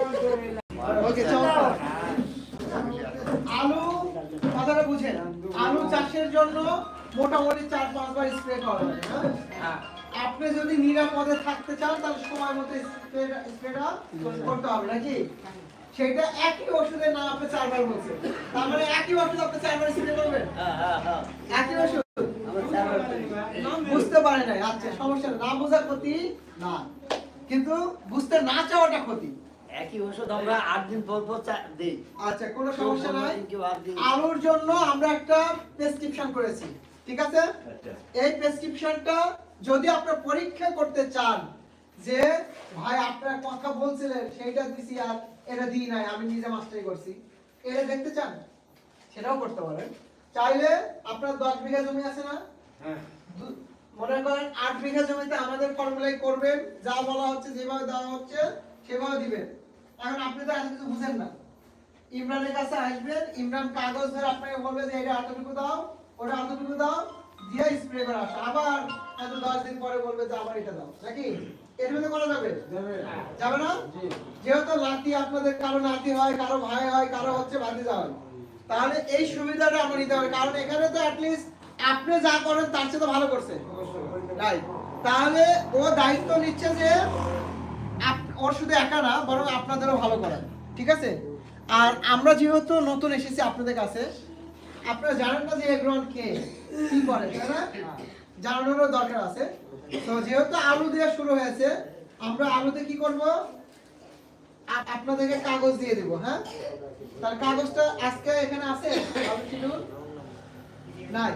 ওকে আলু কথাটা বুঝেন আলু চাষের জন্য মোটামুটি চার পাঁচবার স্প্রে করা লাগে হ্যাঁ? আপনি যদি নিরাপদে থাকতে চান তাহলে সময় মতো স্প্রেটা করতে হবে নাকি? সেটা একই ওষুধের নাম আপনি চারবার বলছেন। তার মানে একই ওষুধ আপনি চারবার স্প্রে করবেন? একই ওষুধ? বুঝতে পারে নাই। আচ্ছা সমস্যা না বোঝার ক্ষতি না। কিন্তু বুঝতে না চাওয়াটা ক্ষতি। একই ওষুধ আমরা আট দিন পর পর দিই। আচ্ছা কোনো সমস্যা নাই। আলুর জন্য আমরা একটা প্রেসক্রিপশন করেছি ঠিক আছে? আচ্ছা। এই প্রেসক্রিপশনটা যদি আপনি পরীক্ষা করতে চান যে ভাই আপনার কথা বলছিলেন সেইটা দিছি আর এটা দিই নাই আমি নিজে মাস্টারি করছি। এটা দেখতে চান? সেটাও করতে পারেন। চাইলে আপনার দশ বিঘা জমি আছে না? মনে করেন আট বিঘা জমিতে আমাদের ফর্মুলাই করবেন যা বলা হচ্ছে যেভাবে দেওয়া হচ্ছে সেভাবে দিবেন। এখন আপনি তো এত কিছু বুঝেন না। ইমরানের কাছে আসবেন ইমরান কাগজ ধরে আপনাকে বলবে যে এটা এতটুকু দাও ওটা এতটুকু দাও। দিয়ে স্প্রে করে আসো। আবার হয়তো দশ দিন পরে বলবে যে আবার এটা দাও। নাকি? এর মধ্যে করা যাবে? যাবে। না? যেহেতু নাতি আপনাদের কারও নাতি হয় কারও ভাই হয় কারও হচ্ছে ভাতিজা হয়। তাহলে এই সুবিধাটা আমরা নিতে হবে। কারণ এখানে তো অ্যাটলিস্ট আপনি যা করেন তার চেয়ে তো ভালো করছে। তাহলে ও দায়িত্ব নিচ্ছে যে ওর শুধু একা না, বরং আপনাদেরও ভালো করায় ঠিক আছে? আর আমরা যেহেতু নতুন এসেছি আপনাদের কাছে, আপনারা জানেন না যে এগ্রন কে, কি করে, তাই না? জানানোরও দরকার আছে। তো যেহেতু আলু দিয়ে শুরু হয়েছে, আমরা আলুতে কি করব? আপনাদেরকে কাগজ দিয়ে দিব হ্যাঁ? তার কাগজটা আজকে এখানে আছে? নাই।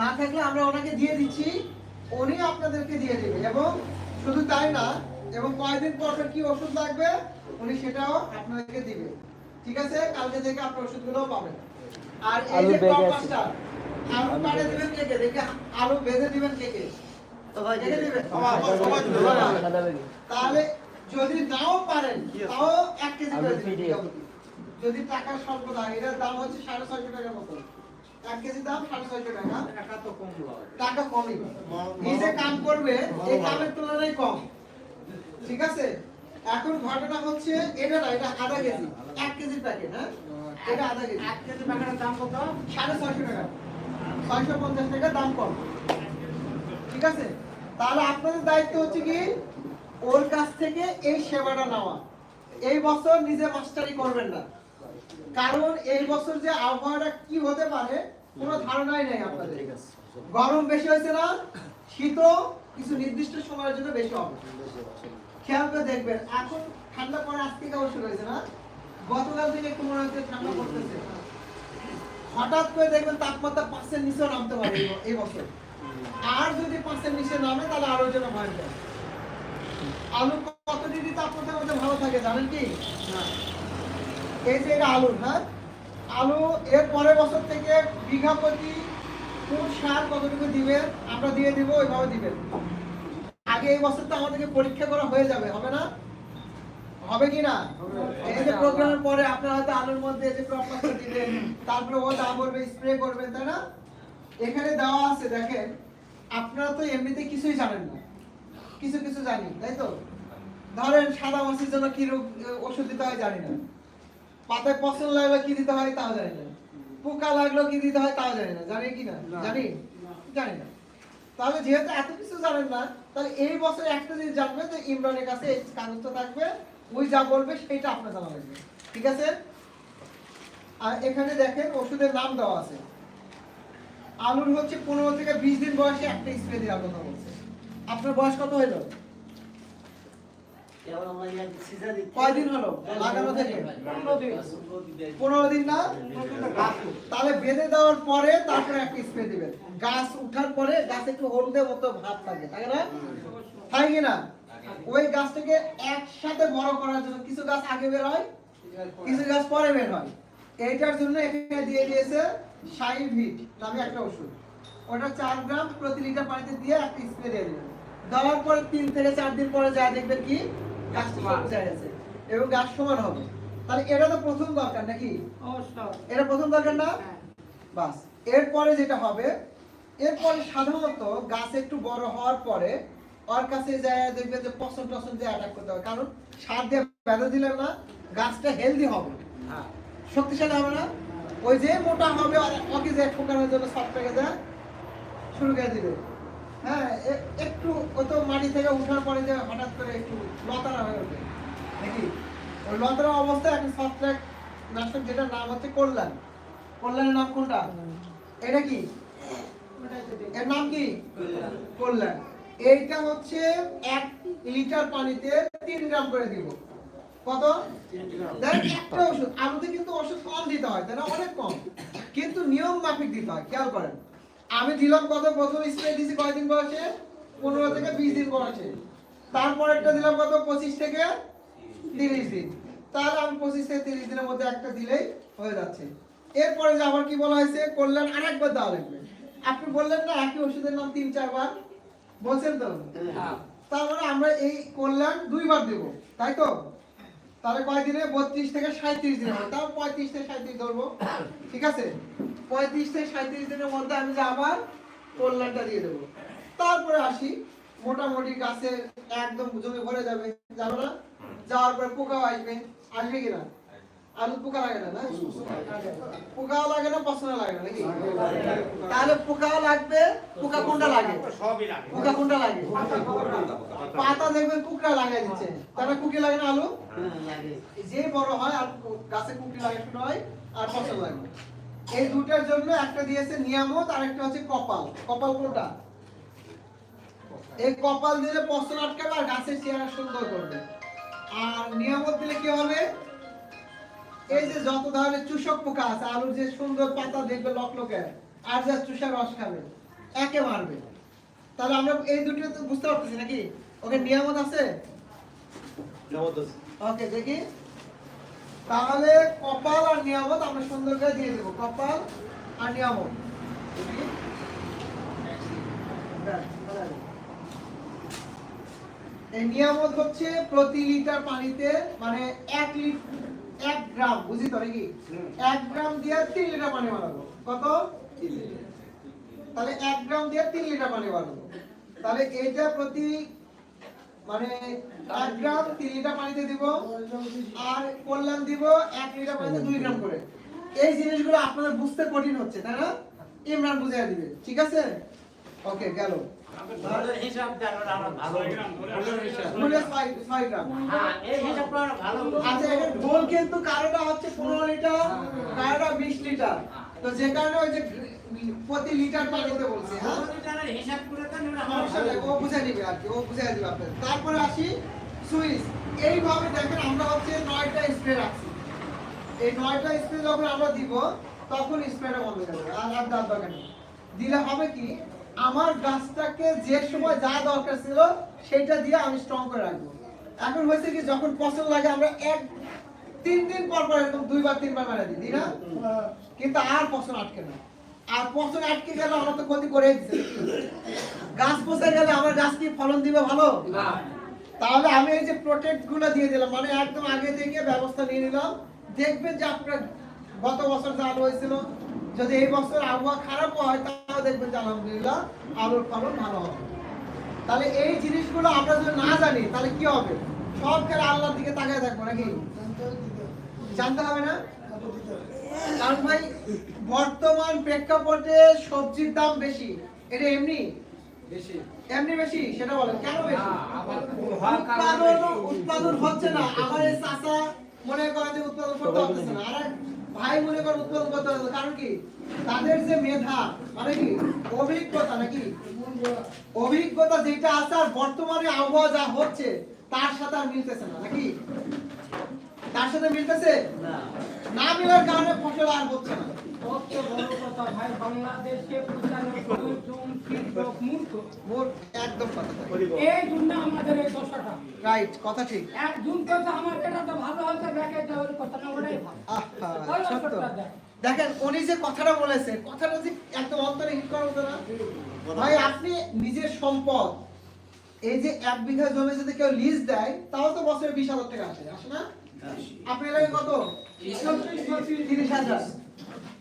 না থাকলে আমরা ওনাকে দিয়ে দিচ্ছি, উনি আপনাদেরকে দিয়ে দেবে। এবং শুধু তাই না এবং কয়দিন পর পর কি ওষুধ লাগবে উনি সেটাও আপনাদেরকে দিবে। ঠিক আছে? কালকে থেকে আপনি ওষুধগুলো পাবেন। আর এই যে master, আলু কাটে দিবেন কে কে দেখে আলু বেঁধে দিবেন কে কে। তাহলে যদি নাও পারেন তাও এক কেজি করে দিবেন। যদি টাকার স্বল্পতা এটার দাম হচ্ছে সাড়ে ছয়শো টাকার মতো। এক কেজি দাম সাড়ে ছয়শো টাকা। টাকা কমই নিজে কাম করবে এই কামের তুলনায় কম। ঠিক আছে? এখন ঘটনা হচ্ছে এটা না এটা আধা কেজি এক কেজির প্যাকেট হ্যাঁ? এটা আধা কেজি। এক কেজি প্যাকেটের দাম কত? সাড়ে ছয়শো টাকা। ছয়শো পঞ্চাশ টাকা দাম কম। ঠিক আছে? তাহলে আপনাদের দায়িত্ব হচ্ছে কি? ওর কাছ থেকে এই সেবাটা নেওয়া। এই বছর নিজে মাস্টারি করবেন না। কারণ এই বছর যে আবহাওয়াটা কি হতে পারে কোনো ধারণাই নেই আপনাদের। গরম বেশি হয়েছে না শীতও কিছু নির্দিষ্ট সময়ের জন্য বেশি হবে। খেয়াল করে দেখবেন, এখন ঠান্ডা পরে আজ থেকে আবার শুরু হয়েছে না? গতকাল থেকে একটু মনে হচ্ছে ঠান্ডা পড়তেছে। হঠাৎ করে দেখবেন তাপমাত্রা পাঁচের নিচেও নামতে পারে এই বছর। আর যদি পাঁচের নিচে নামে, তাহলে আরও জন্য ভয়ঙ্কর। আলু কত ডিগ্রি তাপমাত্রার মধ্যে ভালো থাকে জানেন কি? এই যে এটা আলু হ্যাঁ? আলু এর পরের বছর থেকে বিঘা প্রতি কোন সার কতটুকু দিবেন, আমরা দিয়ে দিব, ওইভাবে দিবেন। আগে এই বছর তো আমাদেরকে পরীক্ষা করা হয়ে যাবে হবে না? হবে কি না? এই যে প্রোগ্রামের পরে আপনারা হয়তো আলুর মধ্যে যে ক্রপ মাস্টার দিবেন তারপরে ও দাম বলবে স্প্রে করবেন তাই না? এখানে দেওয়া আছে দেখেন আপনারা তো এমনিতে কিছুই জানেন না। কিছু কিছু জানি তাই তো? ধরেন সাদা মাছির জন্য কি রোগ ওষুধ দিতে হয় জানি না। পাতায় পছন্দ লাগল কি দিতে হয় তাও জানি না। পোকা লাগল কি দিতে হয় তাও জানি না। জানি কি না? জানি জানি না। তাহলে যেহেতু এত কিছু জানেন না, তাহলে এই বছর একটা জিনিস জানবেন যে ইমরানের কাছে এই কাগজটা থাকবে, ওই যা বলবে সেটা আপনার জানা লাগবে। ঠিক আছে? আর এখানে দেখেন ওষুধের নাম দেওয়া আছে। আলুর হচ্ছে পনেরো থেকে বিশ দিন বয়সে একটা স্প্রে দেওয়ার কথা বলছে। আপনার বয়স কত হয়ে এবার আমরা ইয়ার সিজা দিচ্ছি। একসাথে বড় করার জন্য কিছু গাছ আগে বের হয়, কিছু গাছ পরে বের হয়। এইটার জন্য এখানে দিয়ে দিয়েছে সাইভিট নামে একটা ওষুধ। ওটা চার গ্রাম প্রতি লিটার পানিতে দিয়ে একটা স্প্রে দিয়ে দিবেন। দেওয়ার পরে তিন থেকে চার দিন পরে যা দেখবেন কি? গাছটা হয়ে এবং গাছ। সমান হবে। তাহলে এটা তো প্রথম দরকার নাকি? এটা প্রথম দরকার না? হ্যাঁ। বাস। এরপরে যেটা হবে এরপরে সাধারণত গাছ একটু বড় হওয়ার পরে ওর কাছে যায় দেখবে যে পছন্দ টসন দিয়ে অ্যাটাক করতে হবে। কারণ সার দিয়ে বেঁধে দিলেন না গাছটা হেলদি হবে। হ্যাঁ। শক্তিশালী হবে না? ওই যে মোটা হবে ওকে যে ঠোকানোর জন্য সব থেকে দেয় শুরু করে দিবে। হ্যাঁ একটু ও তো মাটি থেকে উঠার পরে যে হঠাৎ করে একটু লতারা হয়ে ওঠে। নাকি? ওই লতারা অবস্থায় একটা সফটওয়্যার নাটক যেটার নাম হচ্ছে কল্যাণ। কল্যাণের নাম কোনটা? এটা কি? এর নাম কি? কল্যাণ। এইটা হচ্ছে এক লিটার পানিতে তিন গ্রাম করে দিব। কত? একটা ওষুধ। আলুতে কিন্তু ওষুধ কম দিতে হয় তাই না? অনেক কম। কিন্তু নিয়ম মাফিক দিতে হয় খেয়াল করেন। আমি দিলাম কত প্রথম স্প্রে দিছি কয়দিন বয়সে? পনেরো থেকে বিশ দিন বয়সে। তারপরেরটা দিলাম কত পঁচিশ থেকে তিরিশ দিন। তাহলে আমি পঁচিশ থেকে তিরিশ দিনের মধ্যে একটা দিলেই হয়ে যাচ্ছে। এরপরে যে আবার কি বলা হয়েছে? করলেন আরেকবার দেওয়া লাগবে। আপনি বললেন না একই ওষুধের নাম তিন চারবার বলছেন তো? হ্যাঁ। তারপরে আমরা এই কল্যাণ দুইবার দেব তাই তো? তাহলে কয় দিনে? বত্রিশ থেকে সাঁত্রিশ দিনের মধ্যে। তাও পঁয়ত্রিশ থেকে সাঁত্রিশ ধরবো। ঠিক আছে? পঁয়ত্রিশ থেকে সাঁত্রিশ দিনের মধ্যে আমি যে আবার কল্যাণটা দিয়ে দেবো। তারপরে আসি। মোটামুটি গাছে একদম জমি ভরে যাবে যাবে না? যাওয়ার পরে পোকাও আসবে। আসবে কিনা আলু পোকা লাগে না না? পোকাও লাগে না পছন্দ লাগে না নাকি? তাহলে পোকাও লাগবে পোকা কোনটা লাগে? সবই লাগে। পোকা কোনটা লাগে? পাতা দেখবেন কুকড়া লাগাই দিচ্ছে। তারা কুকি লাগে না আলু? যে বড় হয় আর গাছে কুকি লাগে হয় আর ফসল লাগে। এই দুটার জন্য একটা দিয়েছে নিয়ামত আর একটা হচ্ছে কপাল। কপাল কোনটা? এই কপাল দিলে ফসল আটকাবে আর গাছের চেহারা সুন্দর করবে। আর নিয়ামত দিলে কি হবে? এই যে যত ধরনের চুষক পোকা আছে আলুর যে সুন্দর পাতা দেখবে লকলকে আর যা চুষা রস খাবে একে মারবে। তাহলে আমরা এই দুটো তো বুঝতে পারতেছি নাকি? ওকে নিয়ামত আছে? ওকে দেখি। তাহলে কপাল আর নিয়ামত আমরা সুন্দর করে দিয়ে দেবো। কপাল আর নিয়ামত। এই নিয়ামত হচ্ছে প্রতি লিটার পানিতে মানে এক লিটার এক গ্রাম বুঝি তো নাকি? এক গ্রাম দিয়ে তিন লিটার পানি বানাবো। কত? তাহলে এক গ্রাম দিয়ে তিন লিটার পানি বানাবো। তাহলে এটা প্রতি মানে এক গ্রাম তিন লিটার পানিতে দিব আর কল্যাণ দিব এক লিটার পানিতে দুই গ্রাম করে। এই জিনিসগুলো আপনাদের বুঝতে কঠিন হচ্ছে তাই না? ইমরান বুঝিয়ে দিবে। ঠিক আছে? ওকে গেল। গ্রাম। হ্যাঁ এই হিসাবটা আমরা ভালো আচ্ছা এখানে ঢোল কিন্তু কারোটা হচ্ছে পনেরো লিটার কারোটা বিশ লিটার। তো যে কারণে ওই যে প্রতি লিটার পানিতে বলছে হ্যাঁ? ও বুঝে নিবে আর কি ও বুঝে দিবে তারপরে আসি সুইচ। এইভাবে দেখেন আমরা হচ্ছে নয়টা স্প্রে রাখছি। এই নয়টা স্প্রে যখন আমরা দিব তখন স্প্রেটা বন্ধ হয়ে যাবে। আর দিলে হবে কি আমার গাছটাকে যে সময় যা দরকার ছিল সেটা দিয়ে আমি স্ট্রং করে রাখব। এখন হয়েছে কি যখন পছন্দ লাগে আমরা এক তিন দিন পর পর এরকম দুইবার তিনবার মেরে দিই না? কিন্তু আর পছন্দ আটকে না। আর পছন্দ আটকে গেলে আমরা তো ক্ষতি করে দিচ্ছে গাছ পচে গেলে আমার গাছ কি ফলন দিবে ভালো? তাহলে আমি এই যে প্রোটেক্টগুলো দিয়ে দিলাম মানে একদম আগে থেকে ব্যবস্থা নিয়ে নিলাম। দেখবেন যে আপনার গত বছর যা হয়েছিল যদি এই বছর আবহাওয়া খারাপ হয় তাও দেখবেন যে আলহামদুলিল্লাহ আলুর ফলন ভালো হবে। তাহলে এই জিনিসগুলো আমরা যদি না জানি তাহলে কি হবে? সব খেলে আল্লাহর দিকে তাকায় থাকব নাকি? জানতে হবে না? কারণ ভাই বর্তমান প্রেক্ষাপটে সবজির দাম বেশি। এটা এমনি? এমনি বেশি? সেটা বলেন। কেন বেশি? উৎপাদন উৎপাদন হচ্ছে না। আমার চাচা মনে করে যে উৎপাদন করতে হচ্ছে না। আর ভাই মনে করে উৎপাদন করতে হবে, কারণ কি? তাদের যে মেধা মানে কি? অভিজ্ঞতা নাকি? অভিজ্ঞতা যেটা আছে আর বর্তমানে আবহাওয়া যা হচ্ছে, তার সাথে আর মিলতেছে না, নাকি? তার সাথে মিলতেছে? না। না মিলার কারণে ফসল আর হচ্ছে না হতে। দেখেন উনি যে কথাটা বলেছে কথাটা যে একদম অন্তরে হিট করা মতো না। ভাই আপনি নিজের সম্পদ এই যে এক বিঘা জমি যদি কেউ লিজ দেয় তাও তো বছরে বিশ হাজার টাকা আসে আসে না? আপনি এলাকায় কত? তিরিশ হাজার।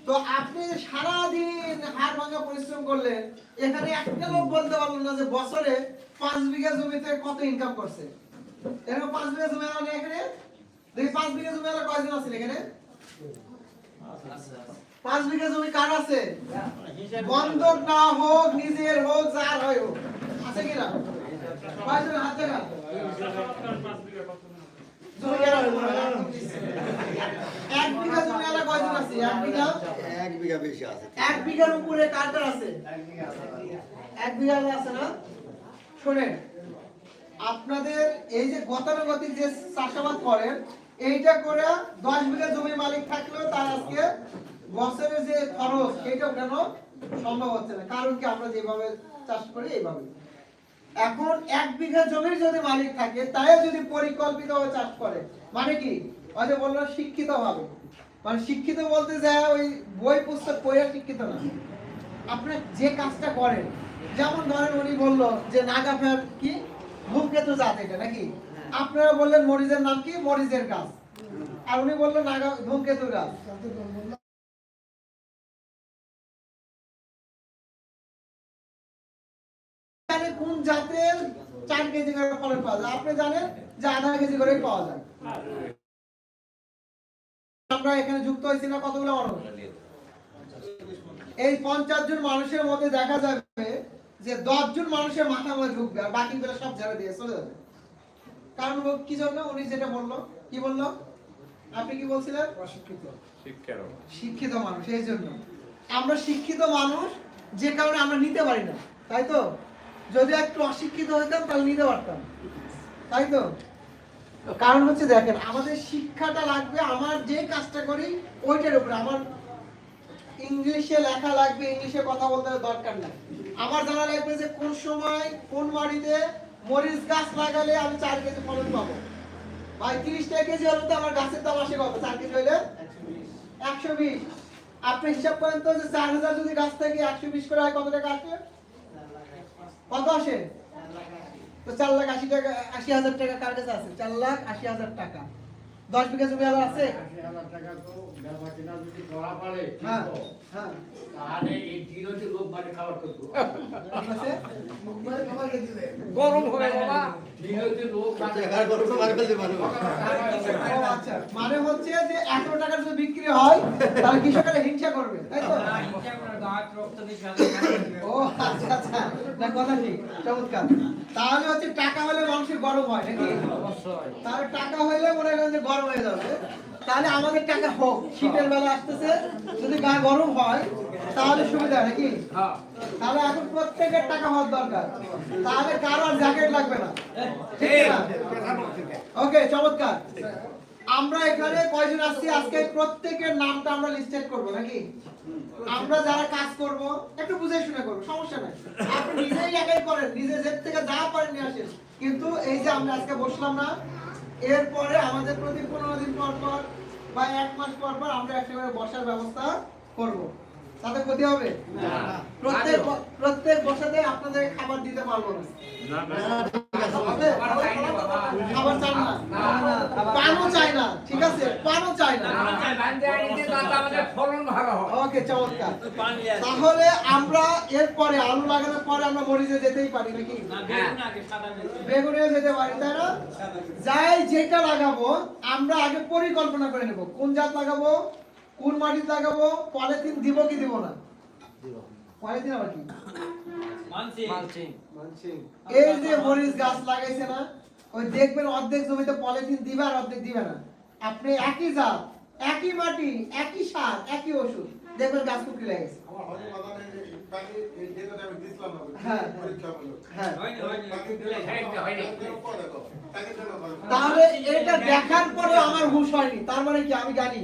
তো আপনি সারাদিন হাড় ভাঙা পরিশ্রম করলেন এখানে একটা লোক বলতে পারলেন না যে বছরে পাঁচ বিঘা জমিতে কত ইনকাম করছে। পাঁচ বিঘা জমি এখানে? পাঁচ বিঘা জমি আলা কয়জন আছে এখানে? পাঁচ বিঘা জমি কার আছে? বন্ধক না হোক, নিজের হোক, যার হয় হোক। আছে কিনা? কয়জন হাত দেখা? এক বিঘা জমি আলা কয়জন আছে? এক বিঘা? এক বিঘা বেশি আছে এক বিঘার উপরে কারটার আছে? এক বিঘা আছে না? শোনেন আপনাদের এই যে গতানুগতিক যে চাষাবাদ করেন এইটা করে দশ বিঘা জমি মালিক থাকলেও তার আজকে বছরে যে খরচ এইটাও কেন সম্ভব হচ্ছে না? কারণ কি আমরা যেভাবে চাষ করি এইভাবে এখন এক বিঘা জমির যদি মালিক থাকে তাই যদি পরিকল্পিতভাবে চাষ করে মানে কি? যে বলল, শিক্ষিত ভাবে মানে শিক্ষিত বলতে যায় ওই বই পুস্তক পড়ে শিক্ষিত না। আপনি যে কাজটা করেন, যেমন ধরেন উনি বলল যে নাগা ফের কি? ধূমকেতু জাত এটা নাকি? আপনারা বললেন মরিচের নাম কি? মরিচের গাছ। আর উনি বললেন নাগা ধূমকেতু গাছ। জানে কোন জাতের চার কেজি করে ফলন পাওয়া যায়? আপনি জানেন যে আধা কেজি করে পাওয়া যায়। আমরা এখানে যুক্ত হয়েছি না কতগুলো মানুষ এই পঞ্চাশ জন মানুষের মধ্যে দেখা যাবে যে দশ জন মানুষের মাথা মধ্যে ঢুকবে আর বাকিগুলো সব ঝেড়ে দিয়ে চলে যাবে। কারণ কি জন্য? উনি যেটা বলল কি বলল? আপনি কি বলছিলেন? শিক্ষিত মানুষ এই জন্য। আমরা শিক্ষিত মানুষ যে কারণে আমরা নিতে পারি না তাই তো? যদি একটু অশিক্ষিত হইতাম, তাহলে নিতে পারতাম। তাই তো? কারণ হচ্ছে দেখেন, আমাদের শিক্ষাটা লাগবে, আমার যে কাজটা করি, ওইটার উপরে। আমার ইংলিশে লেখা লাগবে, ইংলিশে কথা বলতে দরকার নাই। আমার জানা লাগবে যে কোন সময়, কোন বাড়িতে মরিচ গাছ লাগালে আমি চার কেজি ফলন পাবো। ভাই তিরিশ টাকা কেজি হলে তো আমার গাছের দাম আসে কত? চার কেজি হইলে? একশো বিশ। আপনি হিসাব করেন তো যে চার হাজার যদি গাছ থেকে একশো বিশ করে কত টাকা আসে কত আসে? তো চার লাখ আশি টাকা, আশি হাজার টাকা কার কাছে আছে, চার লাখ আশি হাজার টাকা। দশ বিঘা জমি আছে? হ্যাঁ হ্যাঁ। গরম হবে বাবা। টাকার আচ্ছা। মানে হচ্ছে যে এত টাকা যদি বিক্রি হয় তাহলে কৃষকেরা হিংসা করবে তাই তো? ও আচ্ছা আচ্ছা। না কথা ঠিক চমৎকার। তাহলে হচ্ছে টাকা হলে মানুষের গরম হয় নাকি? তাহলে টাকা হলে মনে করেন যে গরম হয়ে যাবে তাহলে আমাদের টাকা হোক। শীতের বেলা আসতেছে যদি গা গরম হয় তাহলে সুবিধা নাকি? তাহলে এখন প্রত্যেকের টাকা হওয়ার দরকার। তাহলে কারও আর জ্যাকেট লাগবে না। ওকে চমৎকার। আমরা এখানে কয়জন আসছি আজকে প্রত্যেকের নামটা আমরা লিস্টেড করব নাকি? আমরা যারা কাজ করব একটু বুঝে শুনে করব সমস্যা নাই। আপনি নিজেই একাই করেন নিজে যে থেকে যা পারেন নিয়ে আসেন। কিন্তু এই যে আমরা আজকে বসলাম না এরপরে আমাদের প্রতি পনেরো দিন পর পর বা এক মাস পর পর আমরা একেবারে বসার ব্যবস্থা করব। তাতে ক্ষতি হবে? প্রত্যেক প্রত্যেক বসাতে আপনাদের খাবার দিতে পারব না। খাবার চান না। পানও চাই না। ঠিক আছে? পানও চাই না। ফলন ভালো হয়। ওকে চমৎকার। তাহলে আমরা এরপরে আলু লাগানোর পরে আমরা মরিচে যেতেই পারি নাকি? বেগুনে যেতে পারি তাই না? যাই যেটা লাগাবো আমরা আগে পরিকল্পনা করে নেব। কোন জাত লাগাবো? কোন মাটি লাগাবো? পলিথিন দিব কি দিব না? পলিথিন আবার কি? এই যে মরিচ গাছ লাগাইছে না ওই দেখবেন অর্ধেক জমিতে পলিথিন দিবে আর অর্ধেক দিবে না। আপনি একই জাত একই মাটি একই সার একই ওষুধ দেখবেন গাছ কুকরি লাগেছে হ্যাঁ। হ্যাঁ। তাহলে এটা দেখার পরে আমার হুঁশ হয়নি তার মানে কি আমি জানি?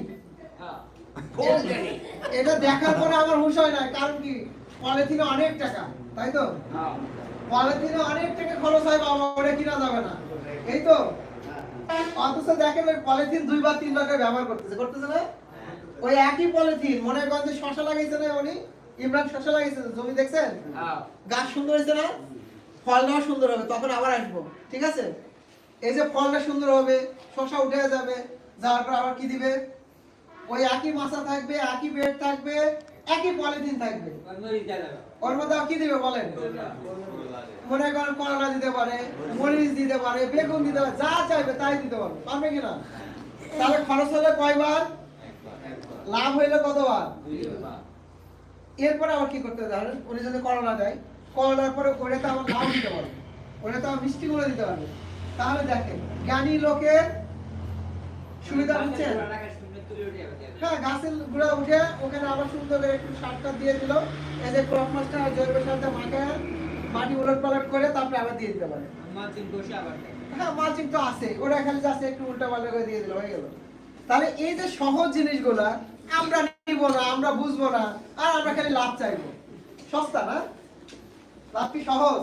এটা দেখার পরে আমার হুঁশ হয় না কারণ কি? পলিথিনে অনেক টাকা তাই তো? পলিথিনে অনেক টাকা খরচ হয় বাবা ওটা কিনা যাবে না। এই তো? অথচ দেখেন ওই পলিথিন দুইবার তিনবার করে ব্যবহার করতেছে করতেছে না? ওই একই পলিথিন মনে করেন যে শশা লাগাইছে না উনি? ইমরান শশা লাগাইছে জমি দেখছেন? গাছ সুন্দর হয়েছে না? ফলটাও সুন্দর হবে তখন আবার আসব ঠিক আছে? এই যে ফলটা সুন্দর হবে শশা উঠে যাবে যাওয়ার পর আবার কি দিবে? ওই একই মাছা থাকবে, একই বেড থাকবে, একই পলিথিন থাকবে। ওর মধ্যে কি দিবে বলেন? মনে করেন করলা দিতে পারে, মরিচ দিতে পারে, বেগুন দিতে পারে, যা চাইবে তাই দিতে পারবে। পারবে কিনা? তাহলে খরচ হলো কয়বার? লাভ হইলে কতবার? এরপরে আবার কি করতে হবে? উনি যদি করোনা দেয় করোনার পরে ওটা তো আমার লাভ দিতে পারবে। ওটা তো আমার মিষ্টি করে দিতে পারবে। তাহলে দেখেন, জ্ঞানী লোকের সুবিধা হচ্ছে? হ্যাঁ গাছের গুঁড়া উঠে ওখানে আবার সুন্দর করে একটু সার টার দিয়ে দিল। এই যে ক্রপ আর জৈব সারটা মাখায় মাটি উলট পালট করে তারপরে আবার দিয়ে দিতে পারে। হ্যাঁ মালচিং তো আছে। ওরা খালি যাচ্ছে একটু উল্টা পাল্টা করে দিয়ে দিল হয়ে গেল। তাহলে এই যে সহজ জিনিসগুলা আমরা নিব না আমরা বুঝব না আর আমরা খালি লাভ চাইব। সস্তা না? লাভ কি সহজ?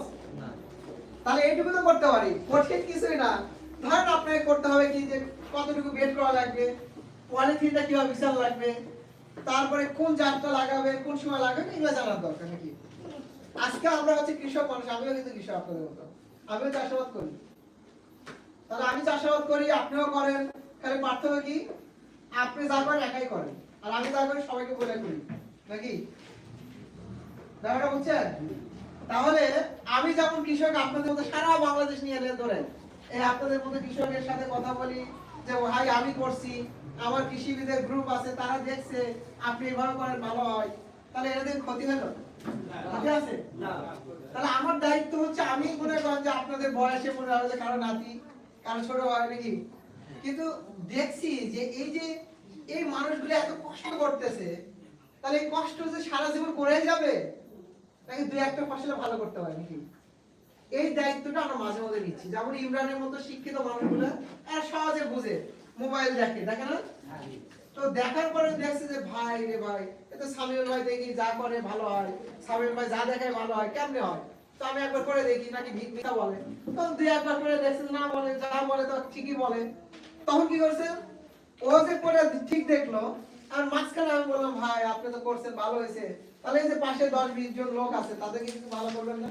তাহলে এইটুকু তো করতে পারি। কঠিন কিছুই না। ধরেন আপনাকে করতে হবে কি যে কতটুকু বেড করা লাগবে? পলিথিনটা কীভাবে বিশাল লাগবে? তারপরে কোন জাতটা লাগাবে, কোন সময় লাগাবে, এগুলো জানার দরকার নাকি? আজকে আমরা হচ্ছে কৃষক মানুষ, আমিও কিন্তু কৃষক আপনাদের মতো। আমিও চাষাবাদ করি। তাহলে আমি চাষাবাদ করি, আপনিও করেন। খালি পার্থক্য কি? আপনি যা করেন, একাই করেন। আর আমি যা করি, সবাইকে বলে করি। নাকি? ব্যাপারটা বুঝছেন? তাহলে আমি যেমন কৃষক, আপনাদের মধ্যে সারা বাংলাদেশ নিয়ে ধরেন। এই আপনাদের মধ্যে কৃষকের সাথে কথা বলি, যে, ভাই, আমি করছি। আমার কৃষিবিদের গ্রুপ আছে তারা দেখছে আপনি এভাবে করেন ভালো হয়। তাহলে এদের ক্ষতি হলো? আছে? তাহলে আমার দায়িত্ব হচ্ছে আমি মনে করেন যে আপনাদের বয়সে মনে হয় যে কারও নাতি কারও ছোট হয় নাকি? কিন্তু দেখছি যে এই যে এই মানুষগুলো এত কষ্ট করতেছে তাহলে এই কষ্ট যে সারা জীবন করে যাবে নাকি দুই একটা ফসলে ভালো করতে পারে নাকি? এই দায়িত্বটা আমরা মাঝে মধ্যে নিচ্ছি। যেমন ইমরানের মতো শিক্ষিত মানুষগুলো এরা সহজে বুঝে। মোবাইল দেখে দেখে না? তো দেখার পরে দেখছে যে ভাই রে ভাই এতে সামিউল ভাই দেখি যা করে ভালো হয়। সামিউল ভাই যা দেখায় ভালো হয় কেমনে হয়? তো আমি একবার করে দেখি নাকি ভিক মিথ্যা বলে। তখন দুই একবার করে দেখছে না বলে যা বলে তো ঠিকই বলে। তখন কি করছে? ও যে করে ঠিক দেখল আর মাঝখানে আমি বললাম ভাই আপনি তো করছেন ভালো হয়েছে। তাহলে এই যে পাশে দশ বিশ জন লোক আছে তাদেরকে কিছু ভালো করবেন না?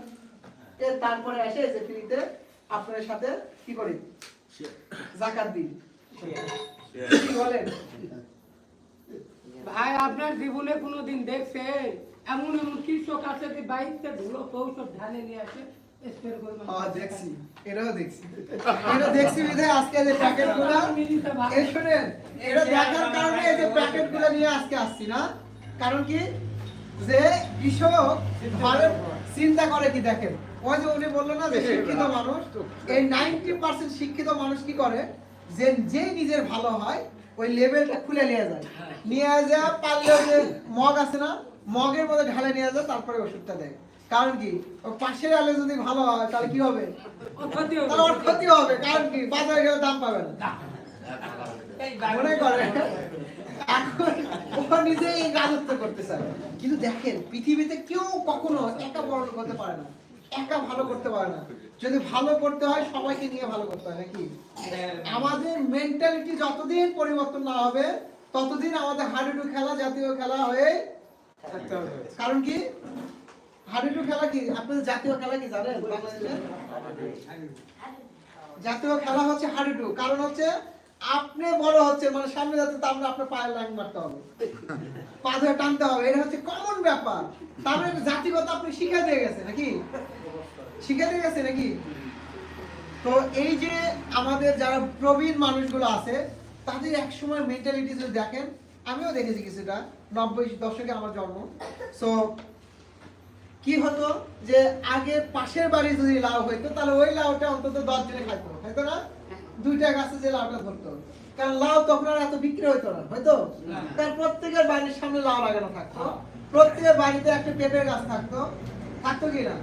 তারপরে এসে যে ফ্রিতে আপনার সাথে কি করি? জাকাত দিই। বলেন? ভাই আপনার জীবনে কোনোদিন দেখছেন এমন এমন কৃষক আছে যে বাইকতে ধুলো কৌশল ধানে নিয়ে আসে। হ্যাঁ দেখছি। এটাও দেখছি। এটা দেখছি বিধায় আজকে যে প্যাকেটগুলা এই শুনেন এটা দেখার কারণে এই যে প্যাকেটগুলা নিয়ে আজকে আসছি না। কারণ কি? যে কৃষক চিন্তা করে কি দেখেন? ওই যে উনি বলল না যে শিক্ষিত মানুষ এই নাইনটি পার্সেন্ট শিক্ষিত মানুষ কি করে? যে যে নিজের ভালো হয় ওই লেভেলটা খুলে নিয়ে যায়। নিয়ে যা পারলে যে মগ আছে না মগের মধ্যে ঢালে নিয়ে যায় তারপরে ওষুধটা দেয়। কারণ কি? ওর পাশের আলে যদি ভালো হয় তাহলে কি হবে। তাহলে ওর ক্ষতি হবে। কারণ কি? বাজারে গেলে দাম পাবে না। মনে করে। এখন ও এই রাজত্ব করতে চায়। কিন্তু দেখেন পৃথিবীতে কেউ কখনো একা বড় করতে পারে না। একা ভালো করতে পারে না। যদি ভালো করতে হয়, সবাইকে নিয়ে ভালো করতে হয়, নাকি? আমাদের মেন্টালিটি যতদিন পরিবর্তন না হবে, ততদিন আমাদের হাডুডু খেলা জাতীয় খেলা হয়ে কারণ কি? হাডুডু খেলা কি? আপনাদের জাতীয় খেলা কি জানেন জাতীয় খেলা হচ্ছে হাডুডু। কারণ হচ্ছে, আপনি বড় হচ্ছে মানে সামনে যাচ্ছে, তার মানে আপনার পায়ের লাইন মারতে হবে। পা ধরে টানতে হবে। এটা হচ্ছে কমন ব্যাপার। তার মানে জাতিগত আপনি শিখে দিয়ে গেছে নাকি? শিখে দিয়ে গেছে নাকি? তো এই যে আমাদের যারা প্রবীণ মানুষগুলো আছে তাদের এক সময় মেন্টালিটি যদি দেখেন আমিও দেখেছি কিছুটা। নব্বই দশকে আমার জন্ম। সো কি হতো যে আগে পাশের বাড়ি যদি লাউ হইতো তাহলে ওই লাউটা অন্তত দশ জনে খাইতো হয়তো না? দুইটা গাছে যে লাউটা ধরতো। কারণ লাউ তখন আর এত বিক্রি হইতো না হয়তো কারণ প্রত্যেকের বাড়ির সামনে লাউ লাগানো থাকতো। প্রত্যেকের বাড়িতে একটা পেঁপের গাছ থাকতো। থাকতো কি না?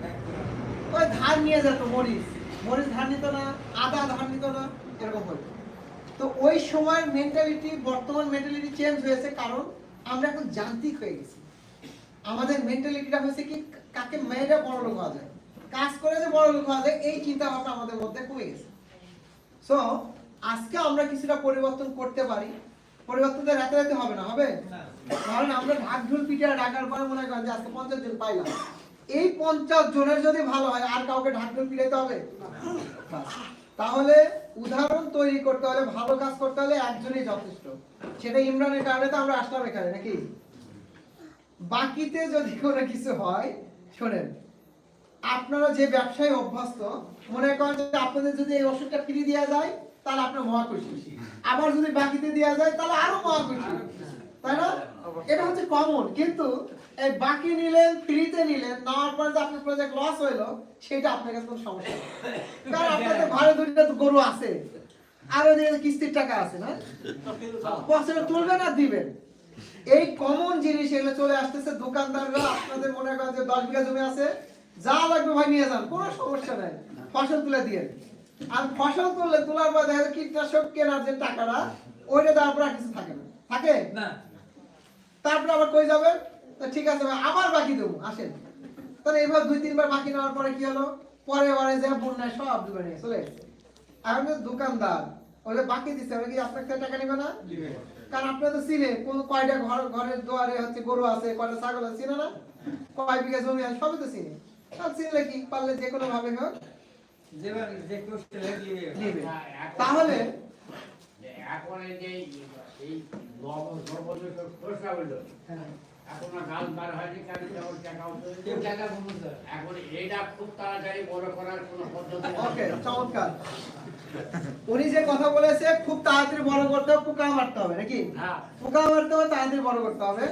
ওই ধান নিয়ে যেত মরিচ। মরিচ ধান নিত না আদা ধান নিত না এরকম হতো তো ওই সময়ের মেন্টালিটি বর্তমান মেন্টালিটি চেঞ্জ হয়েছে কারণ আমরা এখন যান্ত্রিক হয়ে গেছি। আমাদের মেন্টালিটিটা হচ্ছে কি কাকে মেয়েরা বড় লোক হওয়া যায় কাজ করে যে বড় লোক হওয়া যায় এই চিন্তা ভাবনা আমাদের মধ্যে কমে গেছে। সো আজকে আমরা কিছুটা পরিবর্তন করতে পারি। পরিবর্তন তো রাতে রাতে হবে না হবে? কারণ আমরা ঢাক ঢুল পিঠে ডাকার পরে মনে করেন যে আজকে পঞ্চাশ দিন পাইলাম। এই পঞ্চাশ জনের যদি ভালো হয়, আর কাউকে ঢাক ঢুল পিটাইতে হবে? তাহলে উদাহরণ তৈরি করতে হলে, ভালো কাজ করতে হলে একজনই যথেষ্ট। সেটা ইমরানের কারণে তো আমরা আসলাম এখানে, নাকি? বাকিতে যদি কোনো কিছু হয়, শোনেন, আপনারা যে ব্যবসায় অভ্যস্ত, মনে করেন যে আপনাদের যদি এই ওষুধটা ফ্রি দেওয়া যায়, তাহলে আপনার মহা খুশি আবার যদি বাকিতে দেওয়া যায়, তাহলে আরও মহা খুশি তাই না? এটা হচ্ছে কমন কিন্তু এই বাকি নিলেন ফ্রিতে নিলেন নেওয়ার পরে যে আপনার প্রজেক্ট লস হইল সেটা আপনার কাছে কোনো সমস্যা না। কারণ আপনাদের ঘরে দুইটা তো গরু আছে আর ওই যে কিস্তির টাকা আছে না? বছরে তুলবেন আর দিবেন। এই কমন জিনিস এগুলো চলে আসতেছে দোকানদাররা আপনাদের মনে করেন যে দশ বিঘা জমি আছে যা লাগবে ভাই নিয়ে যান কোনো সমস্যা নাই। ফসল তুলে দিয়ে। আর ফসল তুলে তোলার পর দেখা যায় কীটনাশক কেনার যে টাকাটা ওইটা দেওয়ার পর আর কিছু থাকে না। থাকে? না। তারপরে আবার কই যাবেন তো ঠিক আছে ভাই আবার বাকি দেবো আসেন। তাহলে এবার দুই তিনবার বাকি নেওয়ার পরে কি হলো? পরে বারে যে বন্যায় সব ডুবে নিয়ে চলে এখন যে দোকানদার ওটা বাকি দিচ্ছে ওরা কি আপনার থেকে টাকা নেবে না? কারণ আপনার তো চিনে কোন কয়টা ঘর ঘরের দুয়ারে হচ্ছে গরু আছে কয়টা ছাগল আছে চিনে না? কয় বিঘা জমি আছে সবই তো চিনে। আর চিনলে কি? পারলে যে কোনো ভাবে হোক। তাহলে এখন এই যে এই লবণ সর্বশেষ খোসা হইল। এখন গাছ বার হয়নি কারণ যেমন টাকা এখন এটা খুব তাড়াতাড়ি বড় করার কোনো পদ্ধতি ওকে চমৎকার। উনি যে কথা বলেছে খুব তাড়াতাড়ি বড় করতে হবে পোকা মারতে হবে নাকি? হ্যাঁ। পোকা মারতে হবে তাড়াতাড়ি বড় করতে হবে।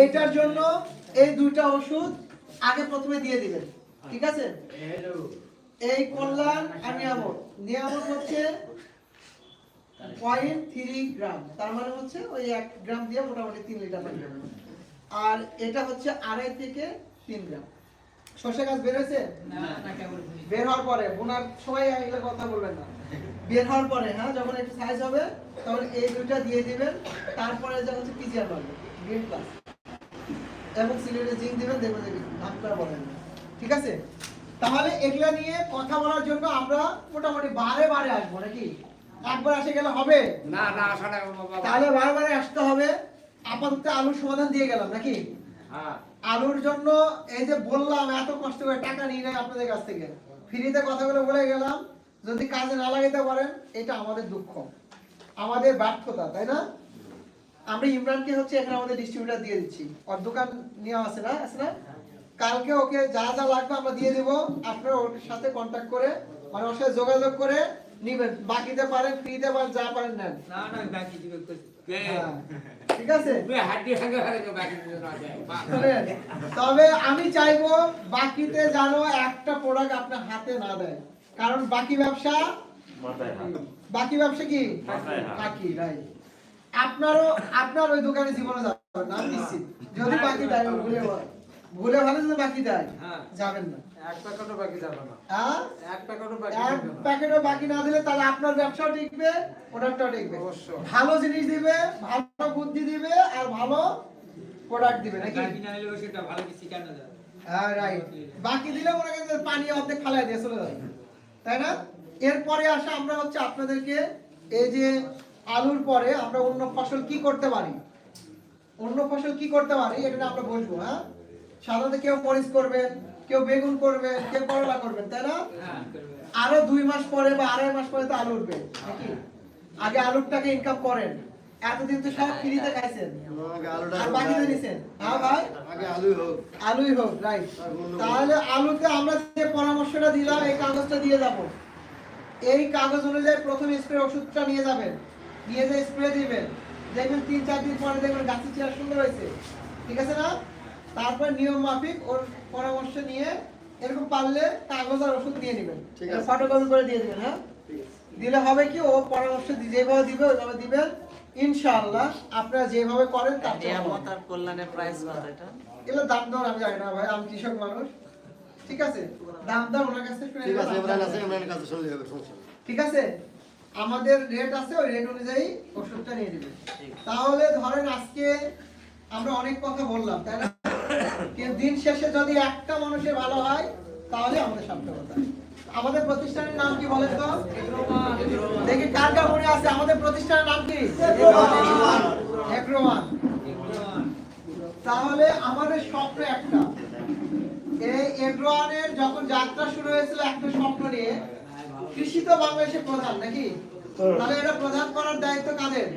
এইটার জন্য এই দুইটা ওষুধ আগে প্রথমে দিয়ে দিবেন ঠিক আছে? এই কল্যাণ আর নিয়ামক নিয়ামক হচ্ছে পয়েন্ট থ্রি গ্রাম তার মানে হচ্ছে ওই এক গ্রাম দিয়ে মোটামুটি তিন লিটার পানি যাবে আর এটা হচ্ছে আড়াই থেকে তিন গ্রাম সর্ষে গাছ বেরোছে বের হওয়ার পরে বোনার এগুলো কথা বলবেন না। বের হওয়ার পরে হ্যাঁ যখন একটু সাইজ হবে তখন এই দুইটা দিয়ে দিবেন তারপরে যা হচ্ছে পিজিআর গ্রিন প্লাস এবং সিলেটে জিঙ্ক দিবেন দেখবেন নাম বলেন। ঠিক আছে? তাহলে এগুলা নিয়ে কথা বলার জন্য আমরা মোটামুটি বারে বারে আসব নাকি? একবার আসে গেলে হবে? না না আসা না বাবা। তাহলে বারে বারে আসতে হবে। আপাতত আলুর সমাধান দিয়ে গেলাম নাকি? হ্যাঁ। আলুর জন্য এই যে বললাম এত কষ্ট করে টাকা নিয়ে নেয় আপনাদের কাছ থেকে। ফ্রিতে কথাগুলো বলে গেলাম যদি কাজে না লাগাইতে পারেন এটা আমাদের দুঃখ। আমাদের ব্যর্থতা তাই না? আমরা ইমরানকে হচ্ছে এখানে আমাদের ডিস্ট্রিবিউটার দিয়ে দিচ্ছি। ওর দোকান নিয়ে আছে না আছে না? কালকে ওকে যা যা লাগবে আমরা দিয়ে দেবো। আপনারা ওর সাথে কন্ট্যাক্ট করে মানে ওর সাথে যোগাযোগ করে নিবেন বাকিতে পারেন ফ্রিতে পারেন যা পারেন নেন। হ্যাঁ। ঠিক আছে? ভাঙে ভাঙে বাকি দিতে না যায় তবে আমি চাইব বাকিতে যেন একটা প্রোডাক্ট আপনার হাতে না দেয়। কারণ বাকি ব্যবসা? বাকি ব্যবসা কি? বাকি রাইট আপনারও আপনার ওই দোকানে জীবনে যাবেন না আমি নিশ্চিত। যদি বাকি দেয় ও ভুলে ভুলে যদি বাকি দেয়। যাবেন না। হ্যাঁ? এক প্যাকেটও বাকি না। দিলে তাহলে আপনার ব্যবসাও টিকবে প্রোডাক্টটাও টিকবে। ভালো জিনিস দিবে ভালো বুদ্ধি দিবে আর ভালো প্রোডাক্ট দিবে নাকি? হ্যাঁ রাইট বাকি দিলে মনে পানি অর্ধেক ফালাই দিয়ে চলে যাবে তাই না? এরপরে আসা আমরা হচ্ছে আপনাদেরকে এই যে আলুর পরে আমরা অন্য ফসল কি করতে পারি? অন্য ফসল কি করতে পারি? এটা আমরা বসবো হ্যাঁ? সাধারণত কেউ মরিচ করবেন কেউ বেগুন করবেন কেউ করলা করবেন তাই না? আরও দুই মাস পরে বা আড়াই মাস পরে তো আলু উঠবে, নাকি? আগে আলুরটাকে ইনকাম করেন। এতদিন তো সব ফ্রিতে খাইছেন। আর নিছেন। হ্যাঁ ভাই? আলুই হোক আলুই হোক তাহলে আলুতে আমরা যে পরামর্শটা দিলাম, এই কাগজটা দিয়ে যাব। এই কাগজ অনুযায়ী প্রথম স্প্রে ওষুধটা নিয়ে যাবেন। নিয়ে যে স্প্রে দিবেন। দেখবেন তিন চার দিন পরে দেখবেন গাছের চেয়ার সুন্দর হয়েছে। ঠিক আছে না? তারপর নিয়ম মাফিক ওর পরামর্শ নিয়ে এরকম পারলে কাগজ আর ওষুধ নিয়ে নেবেন। ঠিক আছে। ফটোকপি করে দিয়ে দিবেন হ্যাঁ? দিলে হবে কি ও পরামর্শ যেভাবে দিবে ওইভাবে দিবেন। ইনশাআল্লাহ আপনারা যেভাবে করেন তার। নিয়ামত কল্যাণের প্রাইস কত এটা। এগুলো দাম দর আমি জানি না ভাই আমি কৃষক মানুষ। ঠিক আছে? দাম দর ওনার কাছে শুনে ঠিক আছে ইমরান। আছে ইমরানের কাছে শুনলে হবে সমস্যা ঠিক আছে? আমাদের রেট আছে ওই রেট অনুযায়ী ওষুধটা নিয়ে নেবেন। ঠিক। তাহলে ধরেন আজকে আমরা অনেক কথা বললাম তাই না? দিন শেষে যদি একটা মানুষের ভালো হয়, তাহলে আমাদের সার্থকতা। আমাদের প্রতিষ্ঠানের নাম কি বলেন তো? দেখি কার কার মনে আছে? আমাদের প্রতিষ্ঠানের নাম কি? তাহলে আমাদের স্বপ্ন একটা। এই এগ্রোয়ানের যখন যাত্রা শুরু হয়েছিল একটা স্বপ্ন নিয়ে, কৃষি তো বাংলাদেশের প্রধান, নাকি? তাহলে এটা প্রধান করার দায়িত্ব কাদের?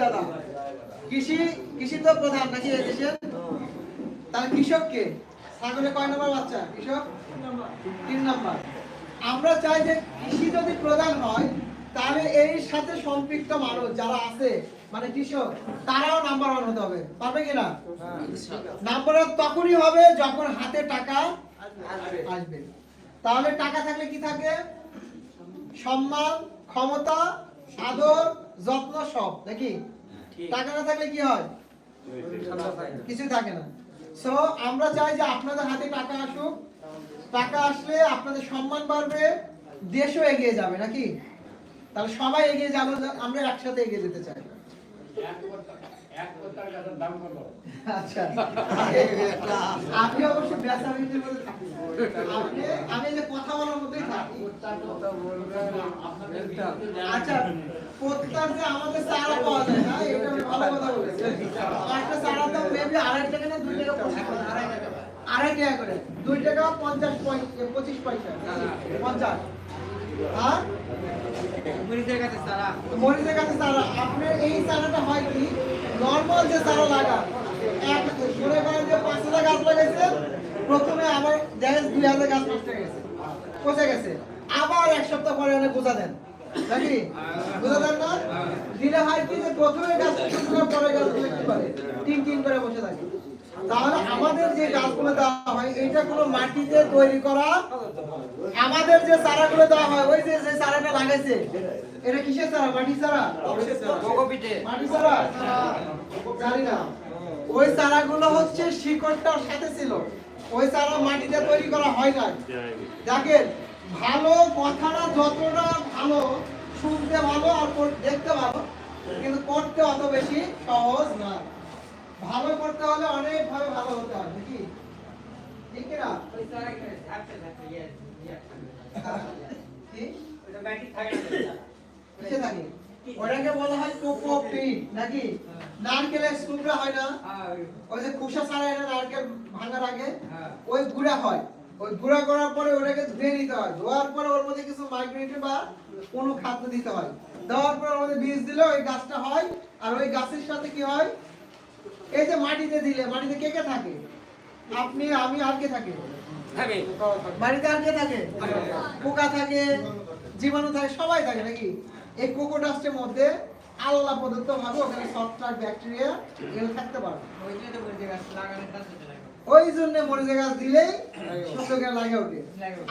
দাদা। কৃষি কৃষি তো প্রধান, নাকি দেশের? তাহলে কৃষক কে? ছাগলে কয় নম্বর বাচ্চা? কৃষক? তিন নম্বর। আমরা চাই যে কৃষি যদি প্রধান হয়, তাহলে এর সাথে সম্পৃক্ত মানুষ যারা আছে মানে কৃষক, তারাও নাম্বার ওয়ান হতে হবে। পারবে কিনা? নাম্বার ওয়ান তখনই হবে যখন হাতে টাকা আসবে। তাহলে টাকা থাকলে কি থাকে? সম্মান, ক্ষমতা, আদর, যত্ন সব, নাকি? টাকা না থাকলে কি হয়? কিছু থাকে না। সো আমরা চাই যে আপনাদের হাতে টাকা আসুক। টাকা আসলে আপনাদের সম্মান বাড়বে দেশও এগিয়ে যাবে নাকি? তাহলে সবাই এগিয়ে যাব আমরা একসাথে এগিয়ে যেতে চাই। এক কোটা- এক কোটার গাছের দাম কত? আচ্ছা আপনি অবশ্য মধ্যে আপনি আমি যে কথা বলার মধ্যেই থাকি। আচ্ছা প্রত্যেক যে আমাদের চারা পাওয়া যায় না এটা আমি ভালো কথা বলেছি। একটা দাম মেবি আড়াই টাকা না দুই টাকা পয়সা। আড়াই টাকা করে। দুই টাকা পঞ্চাশ পয়সা পঁচিশ পয়সা। পঞ্চাশ। আর মরিচের কাছে আপনার এই হয় কি? নর্মাল যে চারা লাগা এক মনে করেন যে পাঁচ হাজার গাছ লাগাইছে প্রথমে আবার দেখা দুই হাজার গাছ হয়ে গেছে। পচে গেছে। আবার এক সপ্তাহ পরে গোজা দেন। নাকি? না? দিলে হয় কি যে প্রথমে গাছ পরে গাছগুলো কি করে তিন তিন করে বসে থাকে। তাহলে আমাদের যে গাছগুলো দেওয়া হয় এটা কোনো মাটিতে তৈরি করা? আমাদের যে চারাগুলো দেওয়া হয় ওই যে যে চারাটা লাগাইছে এটা কিসের চারা? মাটি চারা? মাটি চারা? জানি না। ওই চারাগুলো হচ্ছে শিকড়টার সাথে ছিল। ওই চারা মাটিতে তৈরি করা হয় না দেখেন ভালো কথাটা যতটা ভালো শুনতে ভালো আর দেখতে ভালো কিন্তু করতে অত বেশি সহজ না। ভালো করতে হলে অনেক ভাবে ভালো হতে হবে নাকি? ঠিক কি? কিসে থাকে? ওটাকে বলা হয় কোকো পিট নাকি? নারকেলের টুকরা হয় না? ওই যে খোসা ছাড়া এটা নারকেল ভাঙার আগে ওই গুঁড়া হয়। ওই গুঁড়া করার পরে ওটাকে ধুয়ে নিতে হয়। ধোয়ার পরে ওর মধ্যে কিছু মাইগ্রেটর বা কোনো খাদ্য দিতে হয়। দেওয়ার পর ওর মধ্যে বীজ দিলে ওই গাছটা হয়। আর ওই গাছের সাথে কি হয়? এই যে মাটিতে দিলে মাটিতে কে কে থাকে? আপনি আমি আর কে থাকে? বাড়িতে আর কে থাকে? পোকা থাকে জীবাণু থাকে সবাই থাকে নাকি? এই কোকো ডাস্টের মধ্যে আল্লাহ প্রদত্ত ভাবে ওখানে ছত্রাক ব্যাকটেরিয়া এগুলো থাকতে পারে। ওই জন্য মরিচে গাছ দিলেই সুন্দর লাগে ওঠে।